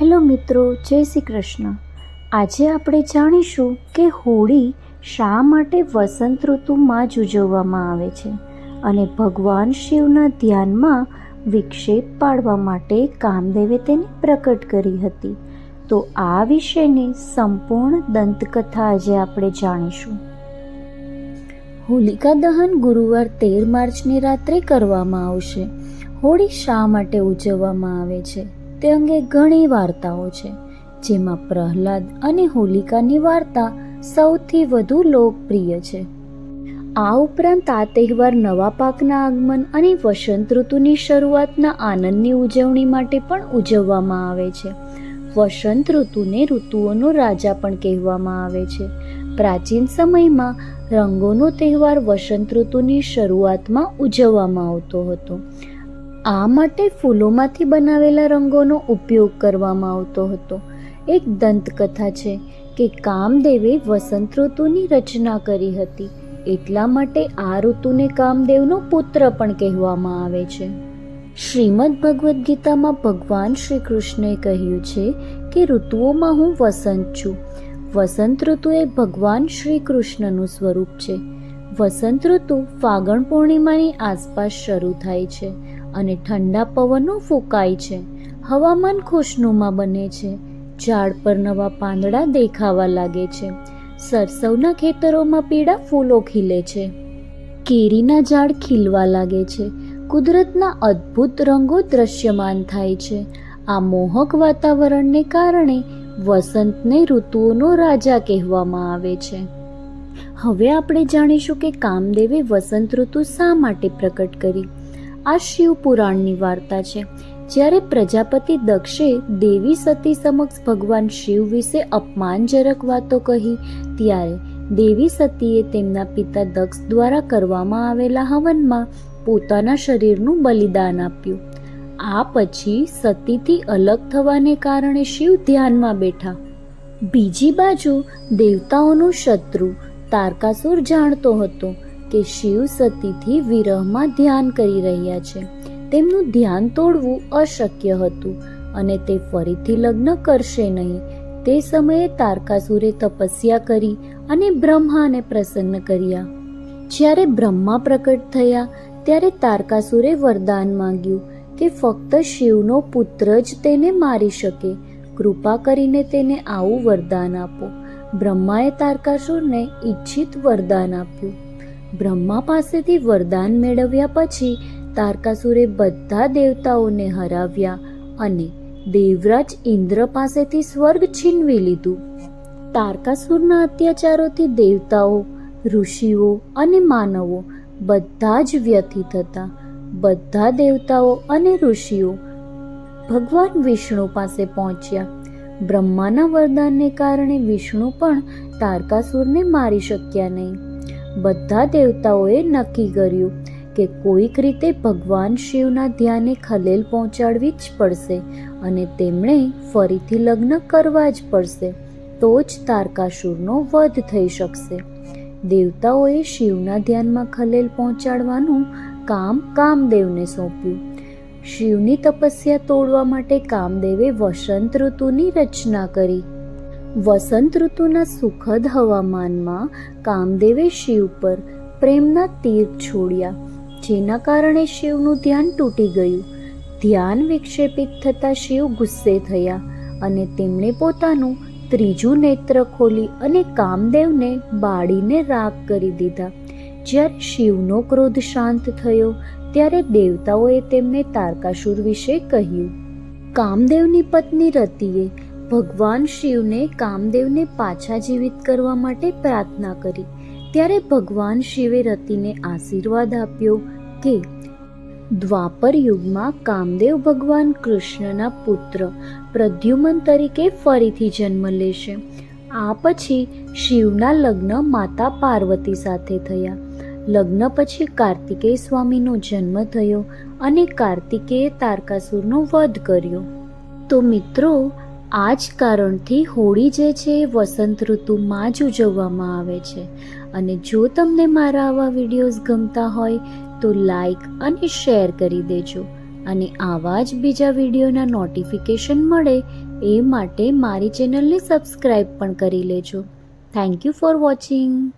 Hello મિત્રો, જય શ્રી કૃષ્ણ. આજે આપણે જાણીશું કે હોળી શા માટે વસંત ઋતુમાં જ ઉજવવામાં આવે છે અને ભગવાન શિવના ધ્યાનમાં વિક્ષેપ પાડવા માટે કામદેવે તેને પ્રકટ કરી હતી. તો આ વિશેની સંપૂર્ણ દંતકથા આજે આપણે જાણીશું. હોલિકા દહન ગુરુવાર તેર માર્ચની રાત્રે કરવામાં આવશે. હોળી શા માટે ઉજવવામાં આવે છે? તે અંગે ઘણી વાર્તાઓ છે, જેમાં પ્રહલાદ અને હોલિકાની વાર્તા સૌથી વધુ લોકપ્રિય છે. આ ઉપરાંત આ તહેવાર નવા પાકના આગમન અને વસંત ઋતુની શરૂઆતના આનંદની ઉજવણી માટે પણ ઉજવવામાં આવે છે. વસંત ઋતુને ઋતુઓનો રાજા પણ કહેવામાં આવે છે. પ્રાચીન સમયમાં રંગોનો તહેવાર વસંત ઋતુની શરૂઆતમાં ઉજવવામાં આવતો હતો. આ માટે ફૂલોમાંથી બનાવેલા રંગોનો ઉપયોગ કરવામાં આવતો હતો. એક દંતકથા છે કે કામદેવે વસંત ઋતુની રચના કરી હતી. એટલા માટે આ ઋતુને કામદેવનો પુત્ર પણ કહેવામાં આવે છે. શ્રીમદ ભગવદ્ ગીતામાં ભગવાન શ્રી કૃષ્ણે કહ્યું છે કે ઋતુઓમાં હું વસંત છું. વસંત ઋતુ એ ભગવાન શ્રી કૃષ્ણનું સ્વરૂપ છે. વસંત ઋતુ ફાગણ પૂર્ણિમાની આસપાસ શરૂ થાય છે. અને ઠંડા પવનો ફૂંકાય છે. હવામાન ખુશનુમા બને છે. ઝાડ પર નવા પાંદડા દેખાવા લાગે છે. સરસવના ખેતરોમાં પીળા ફૂલો ખીલે છે. કેરીના ઝાડ ખીલવા લાગે છે. કુદરતના અદ્ભુત રંગો દ્રશ્યમાન થાય છે. આ મોહક વાતાવરણને કારણે વસંતને ઋતુઓનો રાજા કહેવામાં આવે છે. હવે આપણે જાણીશું કે કામદેવે વસંત ઋતુ શા માટે પ્રકટ કરી? આ શિવ પુરાણની વાર્તા છે. જ્યારે પ્રજાપતિ દક્ષે દેવી સતી સમક્ષ ભગવાન શિવ વિશે અપમાનજનક વાતો કહી, ત્યારે દેવી સતીએ તેમના પિતા દક્ષ દ્વારા કરવામાં આવેલા હવનમાં પોતાના શરીરનું બલિદાન આપ્યું. આ પછી સતીથી અલગ થવાને કારણે શિવ ધ્યાનમાં બેઠા. બીજી બાજુ દેવતાઓનું શત્રુ તારકાસુર જાણતો હતો. કે શિવ સતીથી વિરહમાં ધ્યાન કરી રહ્યા છે. તેમનું ધ્યાન તોડવું અશક્ય હતું અને તે ફરીથી લગ્ન કરશે નહીં. તે સમયે તારકાસુરે તપસ્યા કરી અને બ્રહ્માને પ્રસન્ન કર્યા. જ્યારે બ્રહ્મા પ્રકટ થયા, ત્યારે તારકાસુરે વરદાન માંગ્યું કે ફક્ત શિવનો પુત્ર જ તેને મારી શકે. કૃપા કરીને તેને આવું વરદાન આપો. બ્રહ્માએ તારકાસુરને ઈચ્છિત વરદાન આપ્યું. બ્રહ્મા પાસેથી વરદાન મેળવ્યા પછી તારકાસુરે બધા દેવતાઓને હરાવ્યા અને દેવરાજ ઇન્દ્ર પાસેથી સ્વર્ગ છીનવી લીધું. તારકાસુરના અત્યાચારોથી દેવતાઓ, ઋષિઓ અને માનવો બધા જ વ્યથિત હતા. બધા દેવતાઓ અને ઋષિઓ ભગવાન વિષ્ણુ પાસે પહોંચ્યા. બ્રહ્માના વરદાનને કારણે વિષ્ણુ પણ તારકાસુરને મારી શક્યા નહીં. બધા દેવતાઓએ નક્કી કર્યું કે કોઈક રીતે ભગવાન શિવના ધ્યાને ખલેલ પહોંચાડવી જ પડશે અને તેમણે ફરીથી લગ્ન કરવા જ પડશે. તો જ તારકાસુરનો વધ થઈ શકશે. દેવતાઓએ શિવના ધ્યાનમાં ખલેલ પહોંચાડવાનું કામ કામદેવને સોંપ્યું. શિવની તપસ્યા તોડવા માટે કામદેવે વસંત ઋતુની રચના કરી. વસંત ઋતુના સુખદ હવામાનમાં કામદેવે શિવ પર પ્રેમના તીર છોડ્યા, જેના કારણે શિવનું ધ્યાન તૂટી ગયું. ધ્યાન વિક્ષેપિત થતાં શિવ ગુસ્સે થયા અને તેમણે પોતાનું ત્રીજું નેત્ર ખોલી અને કામદેવને બાળીને રાગ કરી દીધા. જ્યારે શિવનો ક્રોધ શાંત થયો, ત્યારે દેવતાઓએ તેમને તારકાસુર વિશે કહ્યું. કામદેવની પત્ની રતિએ ભગવાન શિવને કામદેવને પાછા જીવિત કરવા માટે પ્રાર્થના કરી. ત્યારે ભગવાન શિવે રતિને આશીર્વાદ આપ્યો કે, દ્વાપર યુગમાં કામદેવ ભગવાન કૃષ્ણના પુત્ર પ્રદ્યુમન તરીકે ફરીથી જન્મ લેશે. આ પછી શિવના લગ્ન માતા પાર્વતી સાથે થયા. લગ્ન પછી કાર્તિકેય સ્વામીનો જન્મ થયો અને કાર્તિકેય તારકાસુરનો વધ કર્યો. તો મિત્રો આ જ કારણથી હોળી જે છે એ વસંત ઋતુમાં જ ઉજવવામાં આવે છે. અને જો તમને મારા આવા વિડીયોઝ ગમતા હોય, તો લાઈક અને શેર કરી દેજો. અને આવા જ બીજા વિડીયોના નોટિફિકેશન મળે, એ માટે મારી ચેનલને સબસ્ક્રાઈબ પણ કરી લેજો. Thank you for watching